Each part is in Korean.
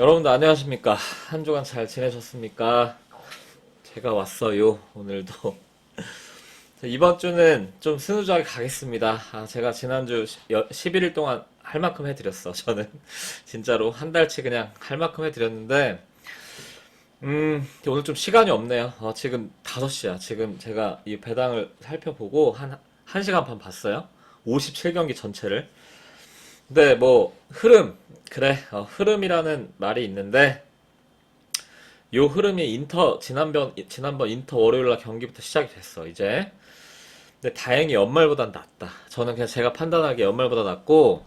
여러분들 안녕하십니까? 한 주간 잘 지내셨습니까? 제가 왔어요, 오늘도. 자, 이번 주는 좀 스누즈하게 가겠습니다. 아, 제가 지난주 11일 동안 할 만큼 해드렸어, 저는. 진짜로. 한 달치 그냥 할 만큼 해드렸는데, 음, 오늘 좀 시간이 없네요. 어, 지금 5시야. 지금 제가 이 배당을 살펴보고 한, 1시간 반 봤어요. 57경기 전체를. 근데 뭐 흐름. 그래 어, 흐름이라는 말이 있는데 요 흐름이 인터 지난번 지난번 인터 월요일날 경기부터 시작이 됐어 이제. 근데 다행히 연말보단 낫다. 저는 그냥 제가 판단하기에 연말보다 낫고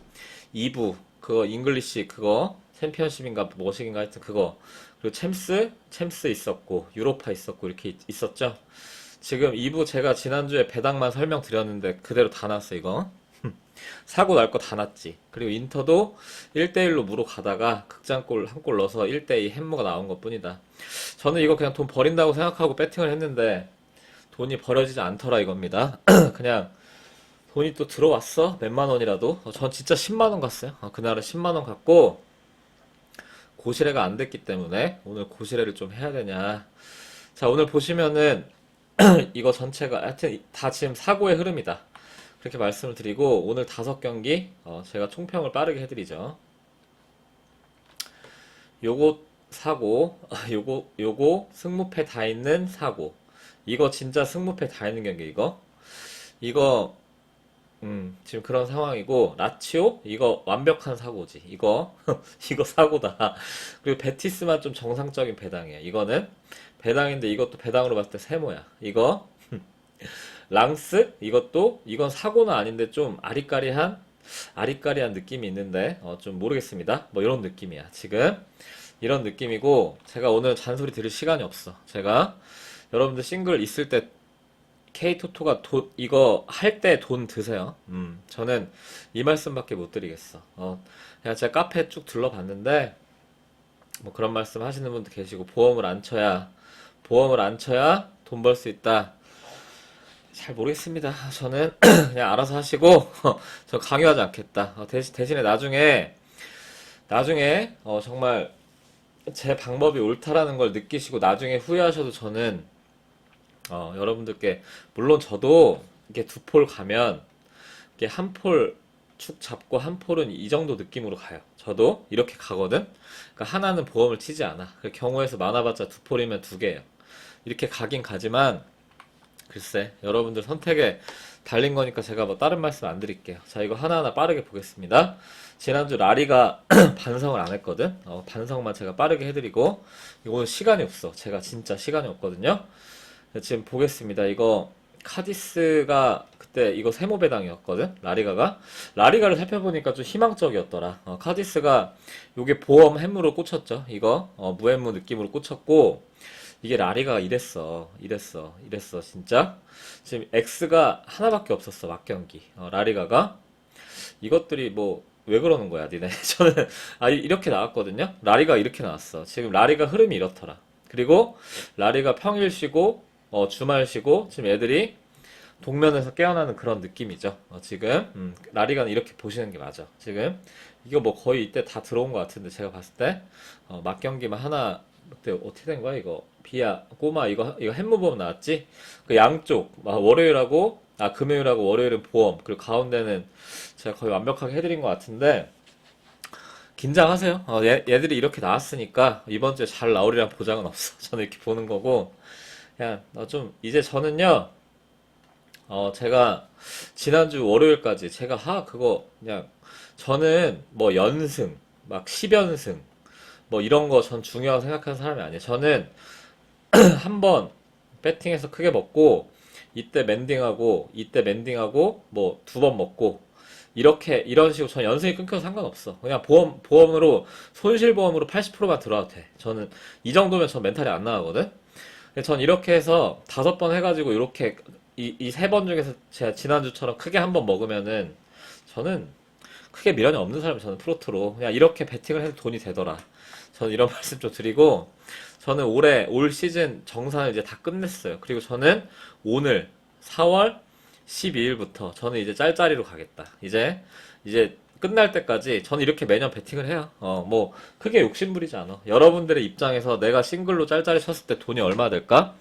2부 그거 잉글리시 그거 챔피언십인가 뭐식인가 하여튼 그거. 그리고 챔스? 챔스 있었고 유로파 있었고 이렇게 있- 있었죠? 지금 2부 제가 지난주에 배당만 설명드렸는데 그대로 다 났어 이거 사고 날 거 다 났지. 그리고 인터도 1대1로 무로 가다가 극장골 한 골 넣어서 1대2 햄무가 나온 것 뿐이다. 저는 이거 그냥 돈 버린다고 생각하고 배팅을 했는데 돈이 버려지지 않더라 이겁니다. 그냥 돈이 또 들어왔어? 몇만 원이라도? 어, 전 진짜 10만 원 갔어요. 어, 그날은 10만 원 갔고 고시래가 안 됐기 때문에 오늘 고시래를 좀 해야 되냐. 자, 오늘 보시면은 이거 전체가 하여튼 다 지금 사고의 흐름이다. 그렇게 말씀을 드리고 오늘 다섯 경기 어, 제가 총평을 빠르게 해드리죠. 요거 사고, 아, 요거 요거 승무패 다 있는 사고. 이거 진짜 승무패 다 있는 경기 이거. 이거 음, 지금 그런 상황이고 라치오 이거 완벽한 사고지. 이거 이거 사고다. 그리고 베티스만 좀 정상적인 배당이야. 이거는 배당인데 이것도 배당으로 봤을 때 세모야. 이거 랑스 이것도 이건 사고는 아닌데 좀 아리까리한 아리까리한 느낌이 있는데 어, 좀 모르겠습니다. 뭐 이런 느낌이야. 지금 이런 느낌이고 제가 오늘 잔소리 들을 시간이 없어. 제가 여러분들 싱글 있을 때 K토토가 돈 이거 할 때 돈 드세요. 음, 저는 이 말씀밖에 못 드리겠어. 어, 그냥 제가 카페 쭉 둘러봤는데 뭐 그런 말씀 하시는 분도 계시고 보험을 안 쳐야 보험을 안 쳐야 돈 벌 수 있다. 잘 모르겠습니다. 저는 그냥 알아서 하시고 저 강요하지 않겠다. 어, 대신 대신에 나중에 나중에 어, 정말 제 방법이 옳다라는 걸 느끼시고 나중에 후회하셔도 저는 어, 여러분들께 물론 저도 이게 두 폴 가면 이게 한 폴 축 잡고 한 폴은 이 정도 느낌으로 가요. 저도 이렇게 가거든. 그러니까 하나는 보험을 치지 않아. 그 경우에서 많아봤자 두 폴이면 두 개예요. 이렇게 가긴 가지만 글쎄, 여러분들 선택에 달린 거니까 제가 뭐 다른 말씀 안 드릴게요. 자, 이거 하나하나 빠르게 보겠습니다. 지난주 라리가 반성을 안 했거든. 어, 반성만 제가 빠르게 해드리고, 이거 시간이 없어. 제가 진짜 시간이 없거든요. 지금 보겠습니다. 이거 카디스가 그때 이거 세모 배당이었거든. 라리가가 라리가를 살펴보니까 좀 희망적이었더라. 어, 카디스가 요게 보험 햄무로 꽂혔죠. 이거 어, 무햄무 느낌으로 꽂혔고 이게 라리가가 이랬어. 이랬어. 이랬어. 진짜. 지금 X가 하나밖에 없었어. 막경기. 어, 라리가가. 이것들이 뭐, 왜 그러는 거야, 니네? 저는, 아, 이- 이렇게 나왔거든요? 라리가 이렇게 나왔어. 지금 라리가 흐름이 이렇더라. 그리고, 라리가 평일 쉬고, 어, 주말 쉬고, 지금 애들이 동면에서 깨어나는 그런 느낌이죠. 어, 지금, 음, 라리가는 이렇게 보시는 게 맞아. 지금, 이거 뭐 거의 이때 다 들어온 것 같은데, 제가 봤을 때, 어, 막경기만 하나, 그때 어떻게 된 거야, 이거? 비야, 꼬마, 이거, 이거 햄무보험 나왔지? 그 양쪽, 아, 월요일하고, 아, 금요일하고 월요일은 보험, 그리고 가운데는 제가 거의 완벽하게 해드린 것 같은데, 긴장하세요. 어, 얘, 얘들이 이렇게 나왔으니까, 이번 주에 잘 나오리란 보장은 없어. 저는 이렇게 보는 거고, 그냥, 어, 좀, 이제 저는요, 어, 제가, 지난주 월요일까지, 제가, 하, 그거, 그냥, 저는, 뭐, 연승, 막, 10연승, 뭐, 이런 거 전 중요하고 생각하는 사람이 아니에요. 저는, 한 번 배팅해서 크게 먹고 이때 멘딩하고 이때 멘딩하고 뭐 두 번 먹고 이렇게 이런 식으로 전 연승이 끊겨도 상관없어. 그냥 보험 보험으로 손실 보험으로 80%만 들어와도 돼. 저는 이 정도면 전 멘탈이 안 나가거든. 전 이렇게 해서 다섯 번 해가지고 이렇게 이 이 세 번 중에서 제가 지난주처럼 크게 한 번 먹으면은 저는 크게 미련이 없는 사람이 저는 프로토로 그냥 이렇게 베팅을 해도 돈이 되더라. 저는 이런 말씀 좀 드리고 저는 올해 올 시즌 정산을 이제 다 끝냈어요. 그리고 저는 오늘 4월 12일부터 저는 이제 짤짤이로 가겠다. 이제 이제 끝날 때까지 저는 이렇게 매년 베팅을 해요. 어, 뭐 크게 욕심부리지 않아. 여러분들의 입장에서 내가 싱글로 짤짤이 쳤을 때 돈이 얼마 될까?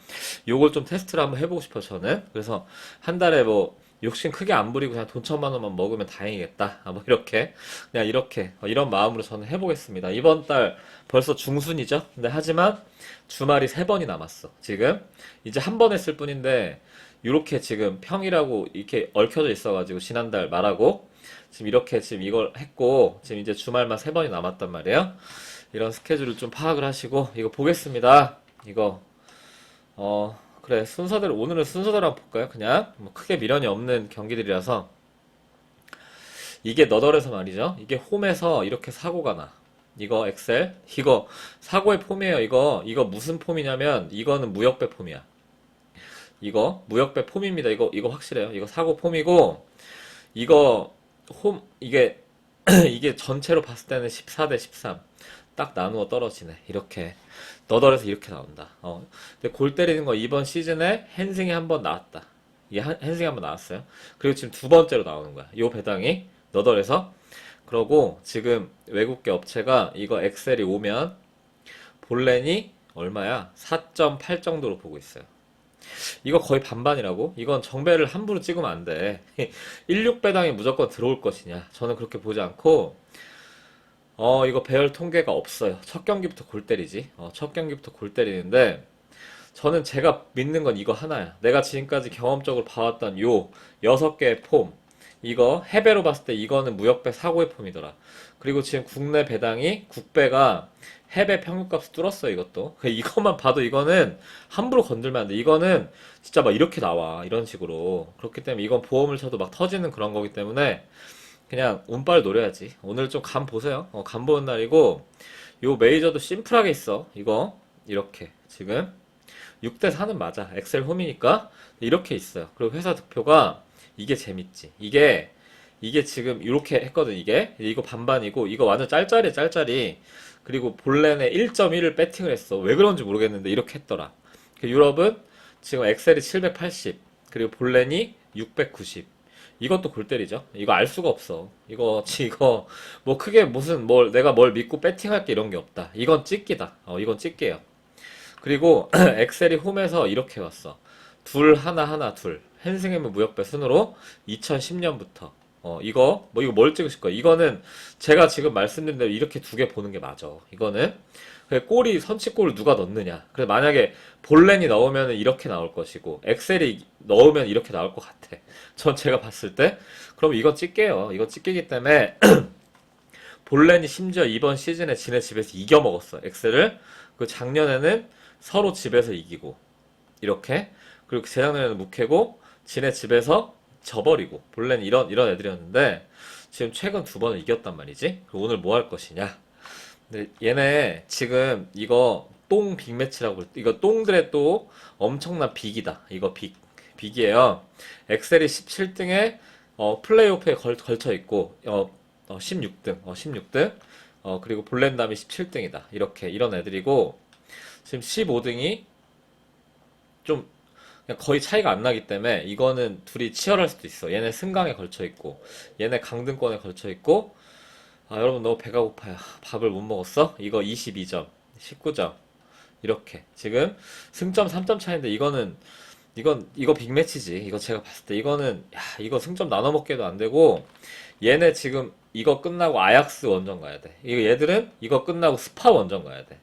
요걸 좀 테스트를 한번 해보고 싶어 저는. 그래서 한 달에 뭐 욕심 크게 안 부리고 그냥 돈 천만 원만 먹으면 다행이겠다. 아, 뭐 이렇게 그냥 이렇게 어, 이런 마음으로 저는 해보겠습니다. 이번 달 벌써 중순이죠. 근데 하지만 주말이 세 번이 남았어. 지금 이제 한 번 했을 뿐인데 이렇게 지금 평이라고 이렇게 얽혀져 있어가지고 지난달 말하고 지금 이렇게 지금 이걸 했고 지금 이제 주말만 세 번이 남았단 말이에요. 이런 스케줄을 좀 파악을 하시고 이거 보겠습니다. 이거 어 그래 순서대로 오늘은 순서대로 한번 볼까요? 그냥 뭐 크게 미련이 없는 경기들이라서 이게 너덜에서 말이죠. 이게 홈에서 이렇게 사고가 나. 이거 엑셀 이거 사고의 폼이에요. 이거 이거 무슨 폼이냐면 이거는 무역배 폼이야. 이거 무역배 폼입니다. 이거 이거 확실해요. 이거 사고 폼이고 이거 홈 이게 이게 전체로 봤을 때는 14대 13. 딱 나누어 떨어지네. 이렇게 너덜에서 이렇게 나온다. 어. 근데 골 때리는 거 이번 시즌에 핸승이 한 번 나왔다. 이게 한- 핸승이 한 번 나왔어요. 그리고 지금 두 번째로 나오는 거야. 요 배당이 너덜에서. 그러고 지금 외국계 업체가 이거 엑셀이 오면 볼렌이 얼마야? 4.8 정도로 보고 있어요. 이거 거의 반반이라고? 이건 정배를 함부로 찍으면 안 돼. 16배당이 무조건 들어올 것이냐? 저는 그렇게 보지 않고, 어, 이거 배열 통계가 없어요. 첫 경기부터 골 때리지. 어, 첫 경기부터 골 때리는데, 저는 제가 믿는 건 이거 하나야. 내가 지금까지 경험적으로 봐왔던 요 여섯 개의 폼. 이거 해배로 봤을 때 이거는 무역배 사고의 폼이더라. 그리고 지금 국내 배당이 국배가 해배 평균값을 뚫었어 이것도. 그 이것만 봐도 이거는 함부로 건들면 안 돼. 이거는 진짜 막 이렇게 나와 이런 식으로. 그렇기 때문에 이건 보험을 쳐도 막 터지는 그런 거기 때문에 그냥 운빨 노려야지. 오늘 좀 간 보세요. 어, 간 보는 날이고 요 메이저도 심플하게 있어. 이거 이렇게 지금 6대 4는 맞아. 엑셀 홈이니까 이렇게 있어요. 그리고 회사 득표가 이게 재밌지. 이게 이게 지금 이렇게 했거든 이게 이거 반반이고 이거 완전 짤짤해 짤짤이 그리고 볼렌에 1.1을 배팅을 했어 왜 그런지 모르겠는데 이렇게 했더라 그 유럽은 지금 엑셀이 780 그리고 볼렌이 690 이것도 골 때리죠 이거 알 수가 없어 이거 지 이거 뭐 크게 무슨 뭘 내가 뭘 믿고 배팅할 게 이런 게 없다 이건 찍기다 어 이건 찍게요 그리고 엑셀이 홈에서 이렇게 왔어. 둘 하나 하나 둘. 헨승햄은 무역배 순으로 2010년부터 어 이거 뭐 이거 뭘 찍으실 거야? 이거는 제가 지금 말씀드린 대로 이렇게 두 개 보는 게 맞아. 이거는 그 골이 선취골을 누가 넣느냐. 그래서 만약에 볼렌이 넣으면 이렇게 나올 것이고 엑셀이 넣으면 이렇게 나올 것 같아. 전 제가 봤을 때 그럼 이거 찍게요. 이거 찍기기 때문에 볼렌이 심지어 이번 시즌에 지네 집에서 이겨 먹었어. 엑셀을 그 작년에는 서로 집에서 이기고 이렇게 그리고 재작년에는 묵해고 지네 집에서 져버리고 본래는 이런 이런 애들이었는데 지금 최근 두 번을 이겼단 말이지. 오늘 뭐 할 것이냐? 근데 얘네 지금 이거 똥 빅매치라고 이거 똥들의 또 엄청난 빅이다. 이거 빅 빅이에요. 엑셀이 17등에 어, 플레이오프에 걸, 걸쳐 있고 어, 어, 16등, 어, 16등. 어, 그리고 볼렌담이 17등이다. 이렇게 이런 애들이고 지금 15등이 좀 거의 차이가 안 나기 때문에 이거는 둘이 치열할 수도 있어. 얘네 승강에 걸쳐 있고 얘네 강등권에 걸쳐 있고 아 여러분 너무 배가 고파요. 밥을 못 먹었어? 이거 22점, 19점 이렇게 지금 승점 3점 차인데 이거는 이건 이거 빅매치지. 이거 제가 봤을 때 이거는 야 이거 승점 나눠 먹게도 안 되고 얘네 지금 이거 끝나고 아약스 원정 가야 돼. 이거 얘들은 이거 끝나고 스파 원정 가야 돼.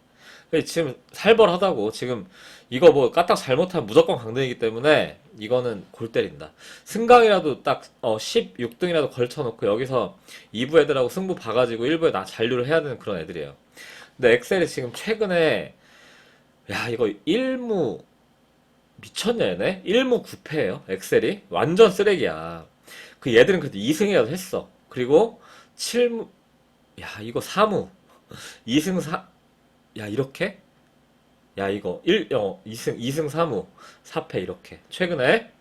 지금 살벌하다고 지금 이거 뭐 까딱 잘못하면 무조건 강등이기 때문에 이거는 골 때린다. 승강이라도 딱 어, 16등이라도 걸쳐놓고 여기서 2부 애들하고 승부 봐가지고 1부에 나 잔류를 해야 되는 그런 애들이에요. 근데 엑셀이 지금 최근에 야 이거 1무 미쳤냐 얘네? 1무 9패예요 엑셀이 완전 쓰레기야. 그 얘들은 그래도 2승이라도 했어. 그리고 7무 야 이거 4무 2승 4 야, 이렇게? 야, 이거 1, 어, 2승, 2승 3무 4패 이렇게. 최근에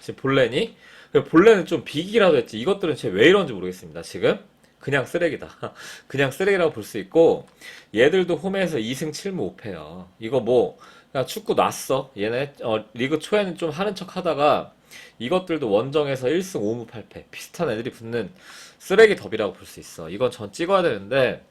지금 볼렌이 그 볼렌은 좀 비기라도 했지. 이것들은 진짜 왜 이런지 모르겠습니다. 지금 그냥 쓰레기다. 그냥 쓰레기라고 볼 수 있고 얘들도 홈에서 2승 7무 5패요. 이거 뭐 그냥 축구 놨어. 얘네 어, 리그 초에는 좀 하는 척 하다가 이것들도 원정에서 1승 5무 8패 비슷한 애들이 붙는 쓰레기 더비라고 볼 수 있어. 이건 전 찍어야 되는데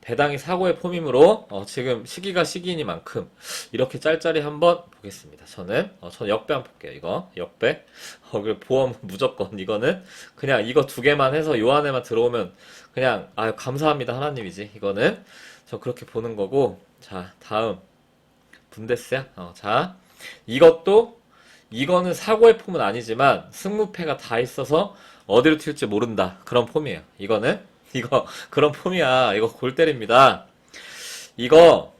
배당이 사고의 폼이므로 어, 지금 시기가 시기이니만큼 이렇게 짤짤이 한번 보겠습니다. 저는 어, 저는 역배 한번 볼게요. 이거 역배. 어, 그리고 보험 무조건 이거는 그냥 이거 두 개만 해서 요 안에만 들어오면 그냥 아 감사합니다 하나님이지. 이거는 저 그렇게 보는 거고 자 다음 분데스야. 어, 자 이것도 이거는 사고의 폼은 아니지만 승무패가 다 있어서 어디로 튈지 모른다 그런 폼이에요. 이거는 이거 그런 폼이야. 이거 골 때립니다. 이거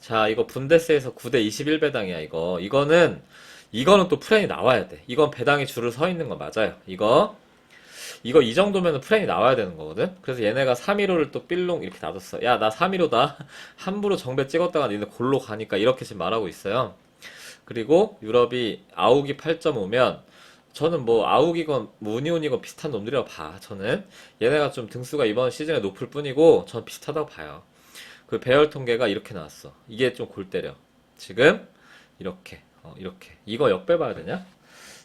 자 이거 분데스에서 9대 21 배당이야 이거 이거는 이거는 또 프렌이 나와야 돼. 이건 배당이 줄을 서 있는 거 맞아요. 이거 이거 이 정도면 프렌이 나와야 되는 거거든. 그래서 얘네가 315를 또 삘롱 이렇게 놔뒀어. 야 나 315다. 함부로 정배 찍었다가 니네 골로 가니까 이렇게 지금 말하고 있어요. 그리고 유럽이 아욱이 8.5면 저는 뭐 아욱이건 뭐 우니온이건 비슷한 놈들이라고 봐. 저는 얘네가 좀 등수가 이번 시즌에 높을 뿐이고 전 비슷하다고 봐요. 그 배열 통계가 이렇게 나왔어. 이게 좀 골 때려. 지금 이렇게 어, 이렇게 이거 역배 봐야 되냐?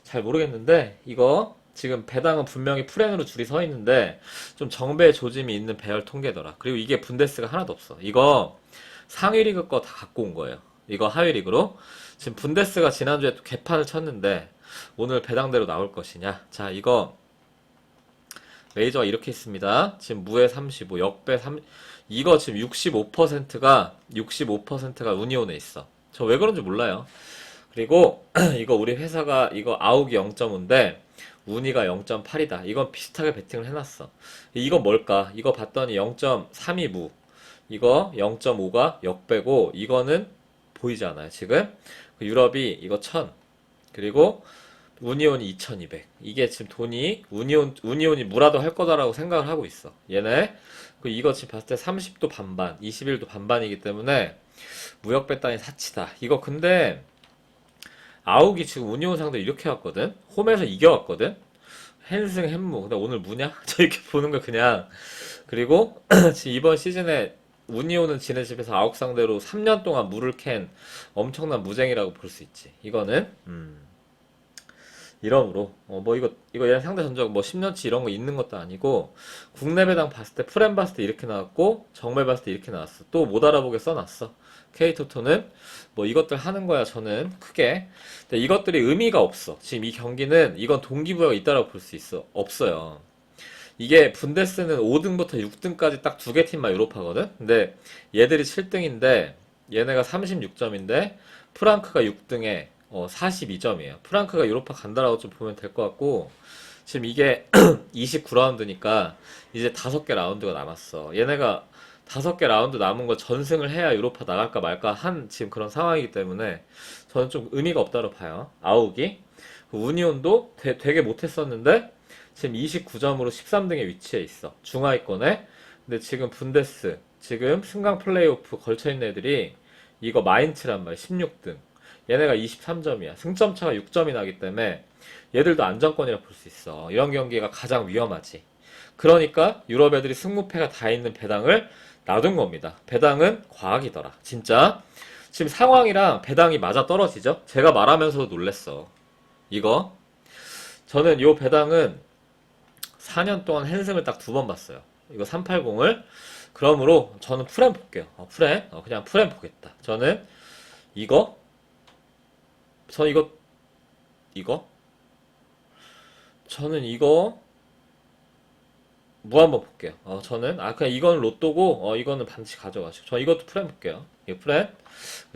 잘 모르겠는데 이거 지금 배당은 분명히 프렌으로 줄이 서 있는데 좀 정배 조짐이 있는 배열 통계더라. 그리고 이게 분데스가 하나도 없어. 이거 상위 리그 거 다 갖고 온 거예요. 이거 하위 리그로 지금 분데스가 지난주에 또 개판을 쳤는데 오늘 배당대로 나올 것이냐? 자, 이거 레이저가 이렇게 있습니다. 지금 무에 35, 역배 3, 이거 지금 65%가 65%가 우니온에 있어. 저 왜 그런지 몰라요. 그리고 이거 우리 회사가 이거 아욱이 0.5인데 우니가 0.8이다. 이건 비슷하게 베팅을 해놨어. 이건 뭘까? 이거 봤더니 0.32 무. 이거 0.5가 역배고 이거는 보이지 않아요, 지금? 그 유럽이 이거 1000. 그리고 우니온이 2200. 이게 지금 돈이 우니온 우니온이 무라도 할 거다라고 생각을 하고 있어. 얘네. 그 이거 지금 봤을 때 30도 반반, 21도 반반이기 때문에 무역 배당이 사치다. 이거 근데 아욱이 지금 우니온 상대 이렇게 왔거든. 홈에서 이겨 왔거든. 헨승 햄무. 근데 오늘 무냐? 저 이렇게 보는 거 그냥. 그리고 지금 이번 시즌에 우니온은 지네 집에서 아욱 상대로 3년 동안 물을 캔 엄청난 무쟁이라고 볼 수 있지. 이거는 음. 이러므로 어, 뭐 이거 이거 얘네 상대 전적 뭐 10년치 이런 거 있는 것도 아니고 국내 배당 봤을 때 프렘 봤을 때 이렇게 나왔고 정배 봤을 때 이렇게 나왔어. 또 못 알아보게 써놨어. K토토는 뭐 이것들 하는 거야 저는 크게. 근데 이것들이 의미가 없어. 지금 이 경기는 이건 동기부여가 있다라고 볼 수 있어. 없어요. 이게 분데스는 5등부터 6등까지 딱 두 개 팀만 유럽하거든. 근데 얘들이 7등인데 얘네가 36점인데 프랑크가 6등에 어, 42점이에요. 프랑크가 유로파 간다라고 좀 보면 될 것 같고, 지금 이게 29라운드니까 이제 다섯 개 라운드가 남았어. 얘네가 다섯 개 라운드 남은 거 전승을 해야 유로파 나갈까 말까 한 지금 그런 상황이기 때문에 저는 좀 의미가 없다고 봐요. 아욱이. 그 우니온도 되, 되게 못했었는데 지금 29점으로 13등에 위치해 있어. 중하위권에. 근데 지금 분데스, 지금 승강 플레이오프 걸쳐있는 애들이 이거 마인츠란 말이야. 16등. 얘네가 23점이야. 승점 차가 6점이 나기 때문에 얘들도 안정권이라 볼 수 있어. 이런 경기가 가장 위험하지. 그러니까 유럽 애들이 승무패가 다 있는 배당을 놔둔 겁니다. 배당은 과학이더라. 진짜. 지금 상황이랑 배당이 맞아 떨어지죠? 제가 말하면서도 놀랬어. 이거. 저는 요 배당은 4년 동안 헨승을 딱 두 번 봤어요. 이거 380을. 그러므로 저는 프렘 볼게요. 어, 프렘. 어, 그냥 프렘 보겠다. 저는 이거 저 이거 이거 저는 이거 뭐 한번 볼게요. 어, 저는 아 그냥 이거는 로또고 어 이거는 반드시 가져가시고 저 이것도 프렌 볼게요. 이거 프렌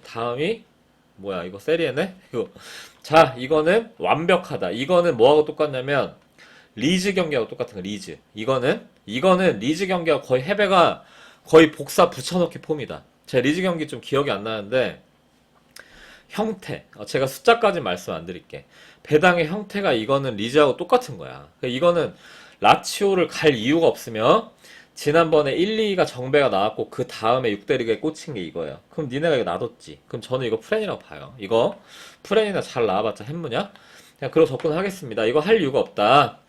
다음이 뭐야 이거 세리에네 이거 자 이거는 완벽하다. 이거는 뭐하고 똑같냐면 리즈 경기하고 똑같은 거 리즈 이거는 이거는 리즈 경기하고 거의 해배가 거의 복사 붙여넣기 폼이다. 제가 리즈 경기 좀 기억이 안 나는데 형태. 어, 제가 숫자까지 말씀 안 드릴게. 배당의 형태가 이거는 리즈하고 똑같은 거야. 그러니까 이거는 라치오를 갈 이유가 없으며 지난번에 1, 2가 정배가 나왔고 그 다음에 6대 리그에 꽂힌 게 이거예요. 그럼 니네가 이거 놔뒀지. 그럼 저는 이거 프렌이라고 봐요. 이거 프렌이나 잘 나와봤자 햄무냐? 그냥 그러고 접근하겠습니다. 이거 할 이유가 없다.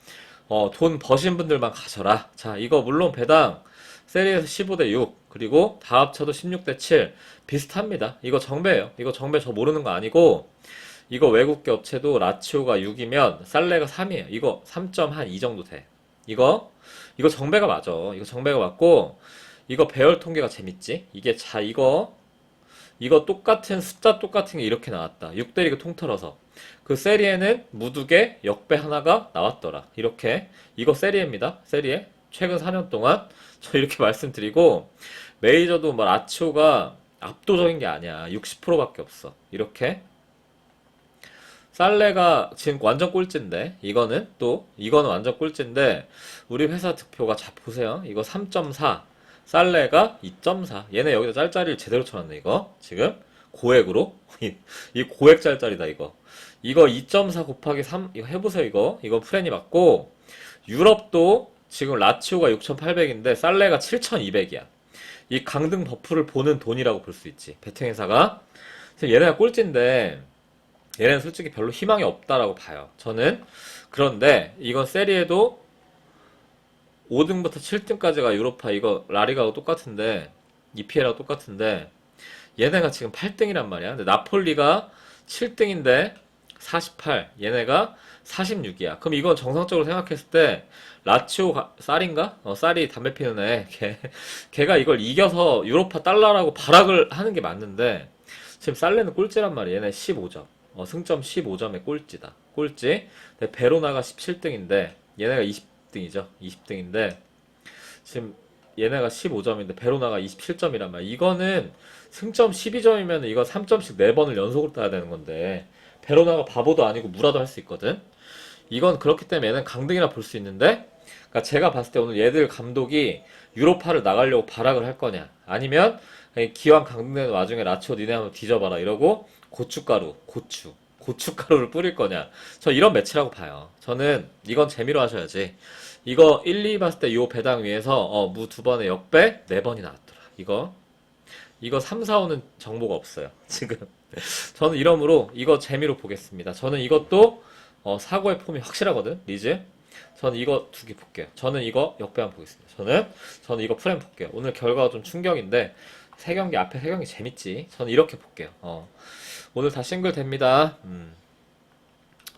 어, 돈 버신 분들만 가져라. 자, 이거 물론 배당 세리에서 15대 6 그리고 다 합쳐도 16대 7 비슷합니다. 이거 정배예요. 이거 정배 저 모르는 거 아니고 이거 외국계 업체도 라치오가 6이면 살레가 3이에요. 이거 3.한2 정도 돼. 이거 이거 정배가 맞아. 이거 정배가 맞고 이거 배열 통계가 재밌지? 이게 자 이거 이거 똑같은 숫자 똑같은 게 이렇게 나왔다. 6대 리그 통틀어서 그 세리에는 무두개 역배 하나가 나왔더라. 이렇게 이거 세리에입니다. 세리에 최근 4년 동안 저 이렇게 말씀드리고 메이저도 뭐 라치오가 압도적인 게 아니야. 60%밖에 없어. 이렇게. 살레가 지금 완전 꼴찌인데 이거는 또 이거는 완전 꼴찌인데 우리 회사 득표가 자 보세요. 이거 3.4 살레가 2.4 얘네 여기다 짤짤이를 제대로 쳐놨네 이거. 지금 고액으로. 이, 이 고액 짤짤이다 이거. 이거 2.4 곱하기 3 이거 해보세요 이거. 이거 프렌이 맞고 유럽도 지금 라치오가 6,800인데 살레가 7,200이야 이 강등 버프를 보는 돈이라고 볼 수 있지 베팅 회사가 얘네가 꼴찌인데 얘네는 솔직히 별로 희망이 없다라고 봐요. 저는 그런데 이건 세리에도 5등부터 7등까지가 유로파 이거 라리가하고 똑같은데 EPL하고 똑같은데 얘네가 지금 8등이란 말이야. 근데 나폴리가 7등인데 48, 얘네가 46이야. 그럼 이건 정상적으로 생각했을 때 라치오 가- 쌀인가? 어, 쌀이 담배 피는 애. 걔, 걔가 이걸 이겨서 유로파 달러라고 발악을 하는 게 맞는데 지금 살레는 꼴찌란 말이야. 얘네 15점. 어, 승점 15점의 꼴찌다. 꼴찌. 베로나가 17등인데 얘네가 20등이죠. 20등인데 지금 얘네가 15점인데 베로나가 27점이란 말이야. 이거는 승점 12점이면 이거 3점씩 4번을 연속으로 따야 되는 건데 베로나가 바보도 아니고 무라도 할 수 있거든. 이건 그렇기 때문에 얘는 강등이라 볼 수 있는데 그러니까 제가 봤을 때 오늘 얘들 감독이 유로파를 나가려고 발악을 할 거냐. 아니면 기왕 강등되는 와중에 라치오 니네 한번 뒤져봐라 이러고 고춧가루 고추 고춧가루를 뿌릴 거냐. 저 이런 매치라고 봐요. 저는 이건 재미로 하셔야지. 이거 1, 2 봤을 때 요 배당 위에서 어, 무 두 번에 역배 네 번이 나왔더라. 이거. 이거 3, 4, 5는 정보가 없어요 지금. 저는 이러므로 이거 재미로 보겠습니다. 저는 이것도 어, 사고의 폼이 확실하거든 리즈 저는 이거 두 개 볼게요. 저는 이거 역배 한번 보겠습니다. 저는 저는 이거 프레임 볼게요. 오늘 결과가 좀 충격인데 세 경기 앞에 세 경기 재밌지. 저는 이렇게 볼게요. 어. 오늘 다 싱글 됩니다. 음.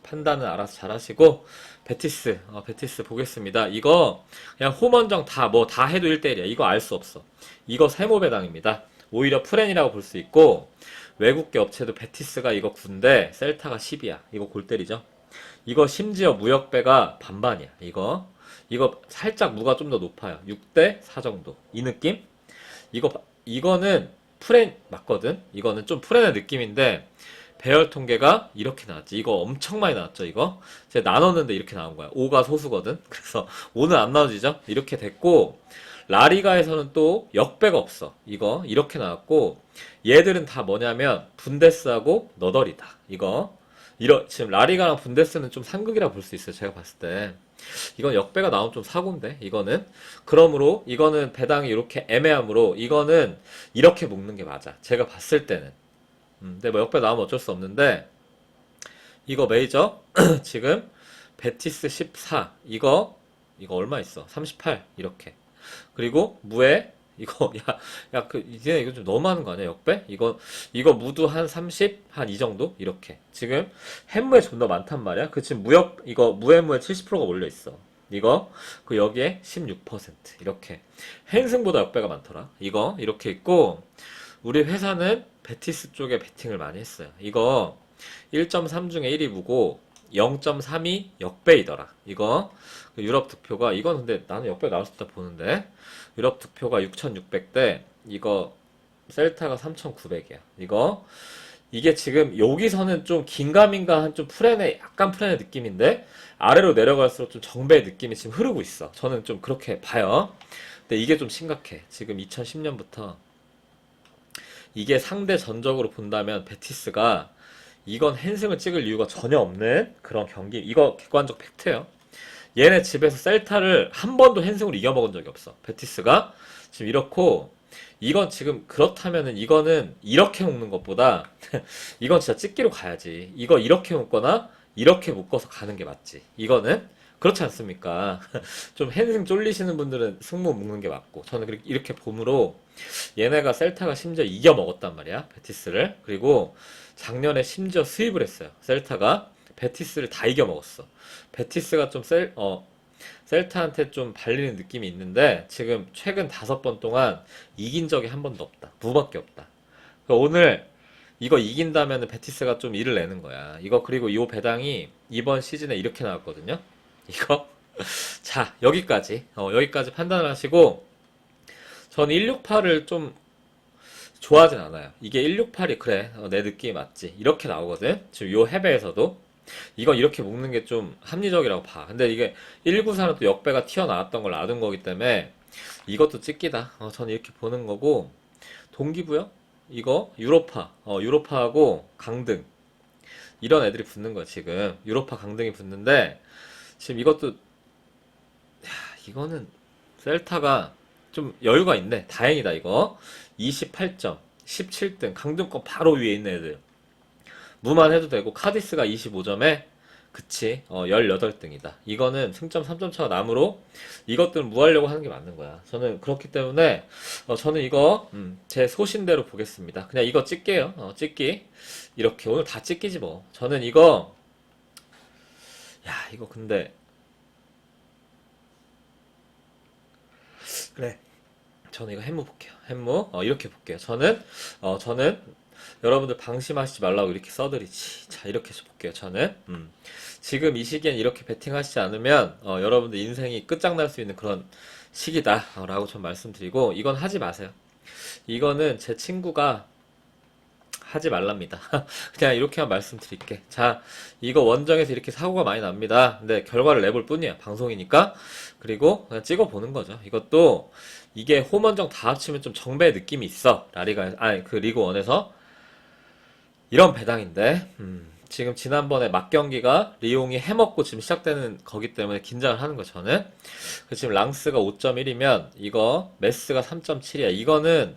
판단은 알아서 잘 하시고 베티스 어, 베티스 보겠습니다. 이거 그냥 홈원정 다 뭐 다 해도 1대1이야. 이거 알 수 없어. 이거 세모 배당입니다. 오히려 프렌이라고 볼 수 있고 외국계 업체도 베티스가 이거 9인데 셀타가 10이야. 이거 골 때리죠. 이거 심지어 무역배가 반반이야. 이거 이거 살짝 무가 좀 더 높아요. 6대 4 정도. 이 느낌? 이거 봐- 이거는 프렌 맞거든. 이거는 좀 프렌의 느낌인데 배열 통계가 이렇게 나왔지. 이거 엄청 많이 나왔죠. 이거 제가 나눴는데 이렇게 나온 거야. 5가 소수거든. 그래서 오늘 안 나눠지죠. 이렇게 됐고 라리가에서는 또 역배가 없어. 이거 이렇게 나왔고 얘들은 다 뭐냐면 분데스하고 너덜이다. 이거 이러, 지금 라리가랑 분데스는 좀 상극이라 볼 수 있어요. 제가 봤을 때. 이건 역배가 나오면 좀 사고인데, 이거는. 그러므로, 이거는 배당이 이렇게 애매하므로, 이거는 이렇게 묶는 게 맞아. 제가 봤을 때는. 음, 근데 뭐 역배 나오면 어쩔 수 없는데, 이거 메이저, 지금, 베티스 14, 이거, 이거 얼마 있어? 38, 이렇게. 그리고, 무에, 이거, 야, 야, 그, 이제 이거 좀 너무 하는 거 아니야, 역배? 이거, 이거 무드 한 30, 한 이 정도? 이렇게. 지금 햄무에 존나 많단 말이야. 그 지금 무역, 이거 무해무에 70%가 몰려 있어. 이거, 그 여기에 16% 이렇게. hen승보다 역배가 많더라. 이거, 이렇게 있고, 우리 회사는 베티스 쪽에 베팅을 많이 했어요. 이거 1.3 중에 1위 무고 0.32 역배이더라. 이거 그 유럽 득표가 이건 근데 나는 역배 나올 수 있다 보는데 유럽 득표가 6,600대 이거 셀타가 3,900이야. 이거 이게 지금 여기서는 좀 긴가민가 한 좀 프렌의 약간 프렌의 느낌인데 아래로 내려갈수록 좀 정배의 느낌이 지금 흐르고 있어. 저는 좀 그렇게 봐요. 근데 이게 좀 심각해. 지금 2010년부터 이게 상대 전적으로 본다면 베티스가 이건 핸승을 찍을 이유가 전혀 없는 그런 경기. 이거 객관적 팩트예요. 얘네 집에서 셀타를 한 번도 핸승으로 이겨먹은 적이 없어. 베티스가 지금 이렇고 이건 지금 그렇다면은 이거는 이렇게 묶는 것보다 이건 진짜 찍기로 가야지. 이거 이렇게 묶거나 이렇게 묶어서 가는 게 맞지. 이거는 그렇지 않습니까? 좀 핸승 쫄리시는 분들은 승모 묶는 게 맞고 저는 이렇게 봄으로 얘네가 셀타가 심지어 이겨 먹었단 말이야. 베티스를. 그리고 작년에 심지어 수입을 했어요. 셀타가 베티스를 다 이겨 먹었어. 베티스가 좀 셀, 어, 셀타한테 좀 발리는 느낌이 있는데 지금 최근 다섯 번 동안 이긴 적이 한 번도 없다. 무밖에 없다. 그러니까 오늘 이거 이긴다면 베티스가 좀 일을 내는 거야. 이거 그리고 이 배당이 이번 시즌에 이렇게 나왔거든요. 이거 자 여기까지 어, 여기까지 판단을 하시고 저는 168을 좀 좋아하진 않아요. 이게 168이 그래 어, 내 느낌이 맞지 이렇게 나오거든. 지금 요 해배에서도 이건 이렇게 묶는 게 좀 합리적이라고 봐. 근데 이게 194는 또 역배가 튀어나왔던 걸 놔둔 거기 때문에 이것도 찍기다. 어, 저는 이렇게 보는 거고 동기부여? 이거 유로파. 어, 유로파하고 강등. 이런 애들이 붙는 거야 지금. 유로파 강등이 붙는데 지금 이것도 야, 이거는 셀타가 좀 여유가 있네. 다행이다 이거. 28점 17등 강등권 바로 위에 있는 애들 무만 해도 되고 카디스가 25점에 그치 어 18등이다. 이거는 승점 3점 차가 남으로 이것들은 무하려고 하는 게 맞는 거야. 저는 그렇기 때문에 어, 저는 이거 음, 제 소신대로 보겠습니다. 그냥 이거 찍게요. 어, 찍기. 이렇게 오늘 다 찍기지 뭐. 저는 이거 야 이거 근데. 그래. 저는 이거 햄무 볼게요. 햄무. 어, 이렇게 볼게요. 저는 어, 저는 여러분들 방심하시지 말라고 이렇게 써드리지. 자, 이렇게 해서 볼게요, 저는. 음. 지금 이 시기엔 이렇게 베팅하시지 않으면, 어, 여러분들 인생이 끝장날 수 있는 그런 시기다. 어, 라고 전 말씀드리고, 이건 하지 마세요. 이거는 제 친구가 하지 말랍니다. 그냥 이렇게만 말씀드릴게. 자, 이거 원정에서 이렇게 사고가 많이 납니다. 근데 결과를 내볼 뿐이야. 방송이니까. 그리고 그냥 찍어보는 거죠. 이것도 이게 홈원정 다 합치면 좀 정배의 느낌이 있어. 라리가, 아니, 그 리그 원에서. 이런 배당인데 음, 지금 지난번에 막경기가 리옹이 해먹고 지금 시작되는 거기 때문에 긴장을 하는 거 저는. 그 지금 랑스가 5.1이면 이거 메스가 3.7이야. 이거는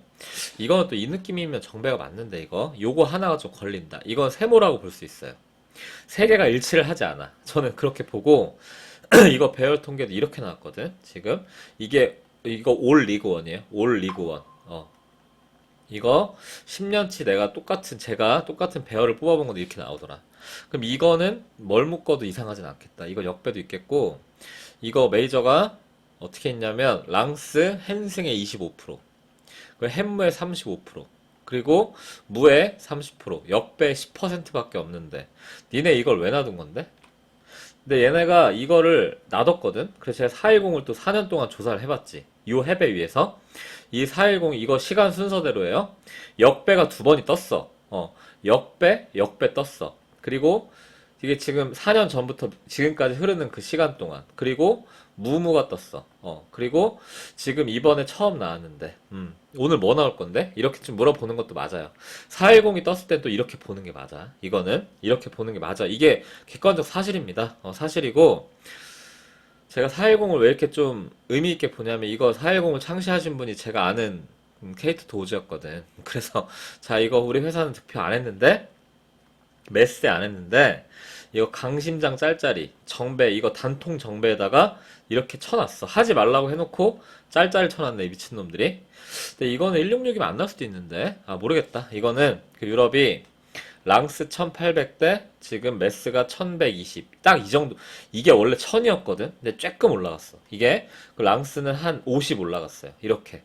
이거는 또 이 느낌이면 정배가 맞는데 이거. 요거 하나가 좀 걸린다. 이건 세모라고 볼 수 있어요. 세 개가 일치를 하지 않아. 저는 그렇게 보고 이거 배열 통계도 이렇게 나왔거든 지금. 이게 이거 올 리그 원이에요. 올 리그 원. 어. 이거 10년치 내가 똑같은 제가 똑같은 배열을 뽑아본 건데 이렇게 나오더라. 그럼 이거는 뭘 묶어도 이상하진 않겠다. 이거 역배도 있겠고 이거 메이저가 어떻게 했냐면 랑스 헨승의 25% 그리고 햄무의 35% 그리고 무의 30% 역배 10%밖에 없는데 니네 이걸 왜 놔둔 건데? 근데 얘네가 이거를 놔뒀거든. 그래서 제가 410을 또 4년 동안 조사를 해봤지. 요 해배 위에서. 이 410 이거 시간 순서대로예요. 역배가 두 번이 떴어. 어, 역배, 역배 떴어. 그리고 이게 지금 4년 전부터 지금까지 흐르는 그 시간 동안. 그리고 무무가 떴어. 어, 그리고 지금 이번에 처음 나왔는데, 음, 오늘 뭐 나올 건데? 이렇게 좀 물어보는 것도 맞아요. 410이 떴을 땐 또 이렇게 보는 게 맞아. 이거는 이렇게 보는 게 맞아. 이게 객관적 사실입니다. 어, 사실이고, 제가 410을 왜 이렇게 좀 의미 있게 보냐면 이거 410을 창시하신 분이 제가 아는 음, 케이트 도우즈였거든. 그래서 자 이거 우리 회사는 득표 안 했는데 메스에 안 했는데 이거 강심장 짤짤이 정배 이거 단통 정배에다가 이렇게 쳐놨어. 하지 말라고 해놓고 짤짤 쳐놨네 이 미친놈들이. 근데 이거는 166이면 안 날 수도 있는데 아 모르겠다. 이거는 그 유럽이 랑스 1800대 지금 메스가 1120. 딱 이 정도. 이게 원래 1000이었거든. 근데 조금 올라갔어. 이게 그 랑스는 한 50 올라갔어요. 이렇게.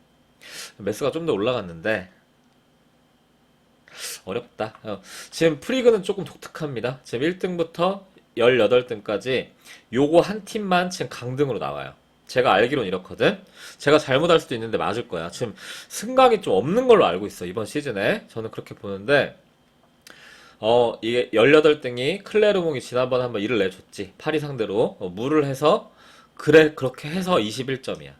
메스가 좀 더 올라갔는데 어렵다. 어, 지금 프리그는 조금 독특합니다. 지금 1등부터 18등까지 요거 한 팀만 지금 강등으로 나와요. 제가 알기로는 이렇거든. 제가 잘못할 수도 있는데 맞을 거야. 지금 승강이 좀 없는 걸로 알고 있어. 이번 시즌에. 저는 그렇게 보는데 어, 이게 18등이 클레르몽이 지난번에 한번 일을 내줬지. 파리 상대로. 어, 무를 해서, 그래, 그렇게 해서 21점이야.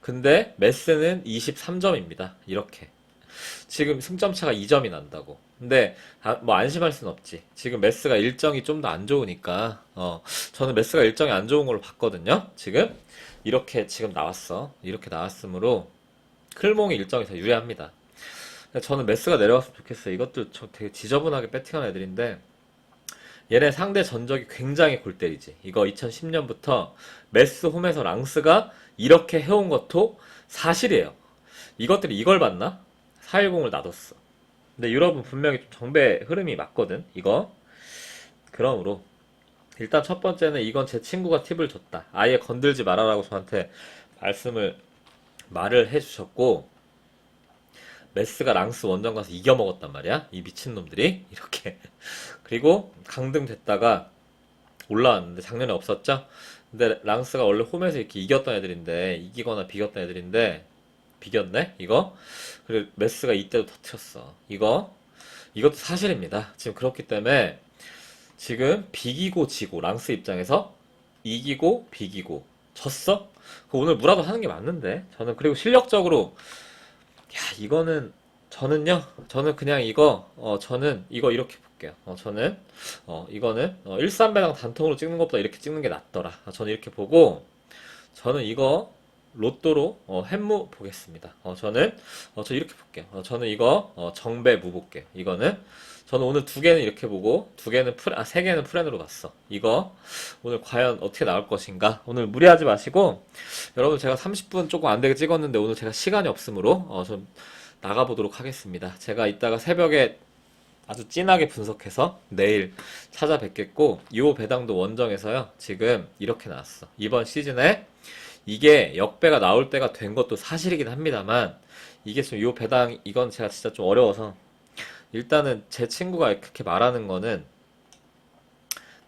근데 메스는 23점입니다. 이렇게. 지금 승점 차가 2점이 난다고. 근데 아, 뭐 안심할 순 없지. 지금 메스가 일정이 좀 더 안 좋으니까 어 저는 메스가 일정이 안 좋은 걸로 봤거든요. 지금 이렇게 지금 나왔어. 이렇게 나왔으므로 클몽이 일정이 더 유리합니다. 저는 메스가 내려왔으면 좋겠어요. 이것도 저 되게 지저분하게 배팅한 애들인데 얘네 상대 전적이 굉장히 골 때리지. 이거 2010년부터 메스 홈에서 랑스가 이렇게 해온 것도 사실이에요. 이것들이 이걸 봤나? 410을 놔뒀어. 근데 유럽은 분명히 좀 정배 흐름이 맞거든. 이거. 그러므로 일단 첫 번째는 이건 제 친구가 팁을 줬다. 아예 건들지 말아라고 저한테 말씀을 말을 해주셨고 메스가 랑스 원정 가서 이겨 먹었단 말이야. 이 미친놈들이 이렇게 그리고 강등 됐다가 올라왔는데 작년에 없었죠. 근데 랑스가 원래 홈에서 이렇게 이겼던 애들인데 이기거나 비겼던 애들인데 비겼네 이거 그리고 메스가 이때도 터트렸어 이거 이것도 사실입니다. 지금 그렇기 때문에 지금 비기고 지고 랑스 입장에서 이기고 비기고 졌어? 그 오늘 무라도 하는 게 맞는데 저는 그리고 실력적으로 야 이거는 저는요 저는 그냥 이거 어 저는 이거 이렇게 볼게요 어 저는 어 이거는 어 13배당 단통으로 찍는 것보다 이렇게 찍는 게 낫더라 아, 저는 이렇게 보고 저는 이거 로또로 어, 햄무 보겠습니다. 어, 저는 어, 저 이렇게 볼게요. 어, 저는 이거 어, 정배 무 볼게요. 이거는 저는 오늘 두 개는 이렇게 보고 두 개는 풀, 아, 세 개는 프렌으로 봤어. 이거 오늘 과연 어떻게 나올 것인가? 오늘 무리하지 마시고 여러분 제가 30분 조금 안 되게 찍었는데 오늘 제가 시간이 없으므로 어, 좀 나가 보도록 하겠습니다. 제가 이따가 새벽에 아주 진하게 분석해서 내일 찾아뵙겠고 이 배당도 원정에서요. 지금 이렇게 나왔어. 이번 시즌에 이게 역배가 나올 때가 된 것도 사실이긴 합니다만 이게 지금 요 배당 이건 제가 진짜 좀 어려워서 일단은 제 친구가 그렇게 말하는 거는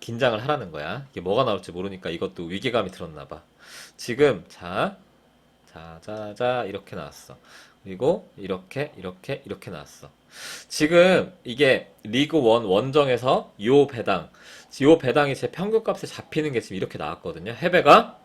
긴장을 하라는 거야. 이게 뭐가 나올지 모르니까 이것도 위기감이 들었나 봐. 지금 자, 자, 자, 자 이렇게 나왔어. 그리고 이렇게 이렇게 이렇게 나왔어. 지금 이게 리그 원 원정에서 요 배당, 요 배당이 제 평균값에 잡히는 게 지금 이렇게 나왔거든요. 해배가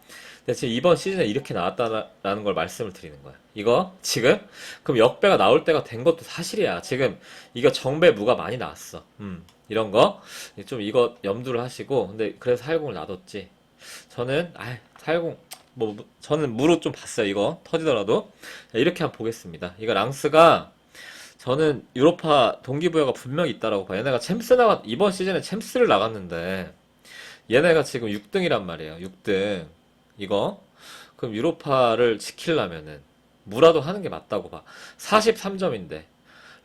근데 지금 이번 시즌에 이렇게 나왔다라는 걸 말씀을 드리는 거야. 이거 지금 그럼 역배가 나올 때가 된 것도 사실이야. 지금 이거 정배 무가 많이 나왔어. 음, 이런 거 좀 이거 염두를 하시고 근데 그래서 410을 놔뒀지. 저는 아, 410뭐 무- 저는 무로 좀 봤어요. 이거 터지더라도 자, 이렇게 한번 보겠습니다. 이거 랑스가 저는 유로파 동기부여가 분명히 있다라고 봐요. 얘네가 챔스 나갔 이번 시즌에 챔스를 나갔는데 얘네가 지금 6등이란 말이에요. 6등. 이거 그럼 유로파를 지키려면은 무라도 하는 게 맞다고 봐. 43점인데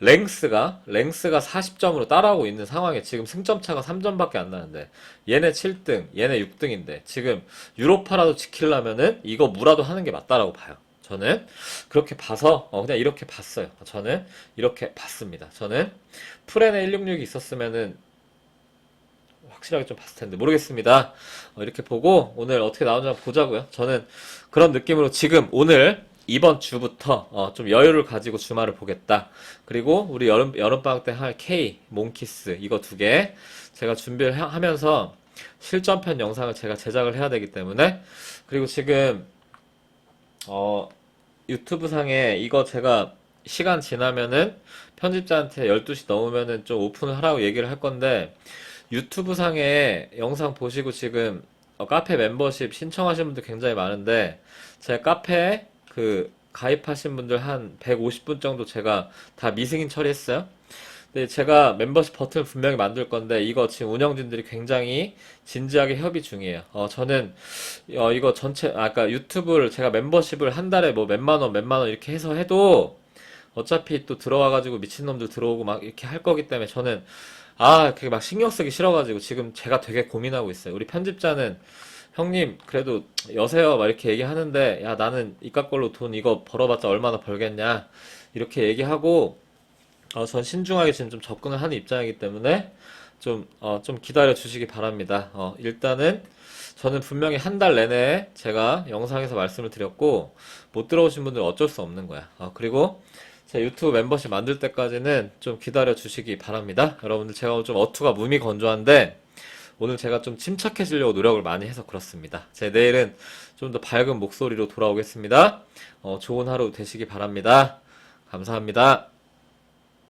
랭스가 랭스가 40점으로 따라오고 있는 상황에 지금 승점 차가 3점밖에 안 나는데 얘네 7등, 얘네 6등인데 지금 유로파라도 지키려면은 이거 무라도 하는 게 맞다라고 봐요. 저는 그렇게 봐서 어, 그냥 이렇게 봤어요. 저는 이렇게 봤습니다. 저는 프렌에 166이 있었으면은 확실하게 좀 봤을 텐데 모르겠습니다. 어, 이렇게 보고 오늘 어떻게 나오는지 보자고요. 저는 그런 느낌으로 지금 오늘 이번 주부터 어, 좀 여유를 가지고 주말을 보겠다. 그리고 우리 여름 여름방학 때 할 K 몽키스 이거 두 개 제가 준비를 하- 하면서 실전편 영상을 제가 제작을 해야 되기 때문에 그리고 지금 어, 유튜브 상에 이거 제가 시간 지나면은 편집자한테 12시 넘으면은 좀 오픈을 하라고 얘기를 할 건데 유튜브 상에 영상 보시고 지금 어, 카페 멤버십 신청하신 분들 굉장히 많은데 제 카페에 그 가입하신 분들 한 150분 정도 제가 다 미승인 처리했어요. 근데 제가 멤버십 버튼을 분명히 만들 건데 이거 지금 운영진들이 굉장히 진지하게 협의 중이에요. 어, 저는 어, 이거 전체 아까 유튜브를 제가 멤버십을 한 달에 뭐 몇만 원, 몇만 원 이렇게 해서 해도 어차피 또 들어와가지고 미친놈들 들어오고 막 이렇게 할 거기 때문에 저는 아, 그게 막 신경 쓰기 싫어가지고 지금 제가 되게 고민하고 있어요. 우리 편집자는 형님, 그래도 여세요. 막 이렇게 얘기하는데, 야, 나는 이깟 걸로 돈 이거 벌어봤자 얼마나 벌겠냐. 이렇게 얘기하고, 어, 전 신중하게 지금 좀 접근을 하는 입장이기 때문에 좀, 어, 좀 기다려 주시기 바랍니다. 어, 일단은 저는 분명히 한 달 내내 제가 영상에서 말씀을 드렸고, 못 들어오신 분들은 어쩔 수 없는 거야. 어, 그리고 제 유튜브 멤버십 만들 때까지는 좀 기다려 주시기 바랍니다. 여러분들 제가 좀 어투가 무미건조한데 오늘 제가 좀 침착해지려고 노력을 많이 해서 그렇습니다. 제 내일은 좀 더 밝은 목소리로 돌아오겠습니다. 어, 좋은 하루 되시기 바랍니다. 감사합니다.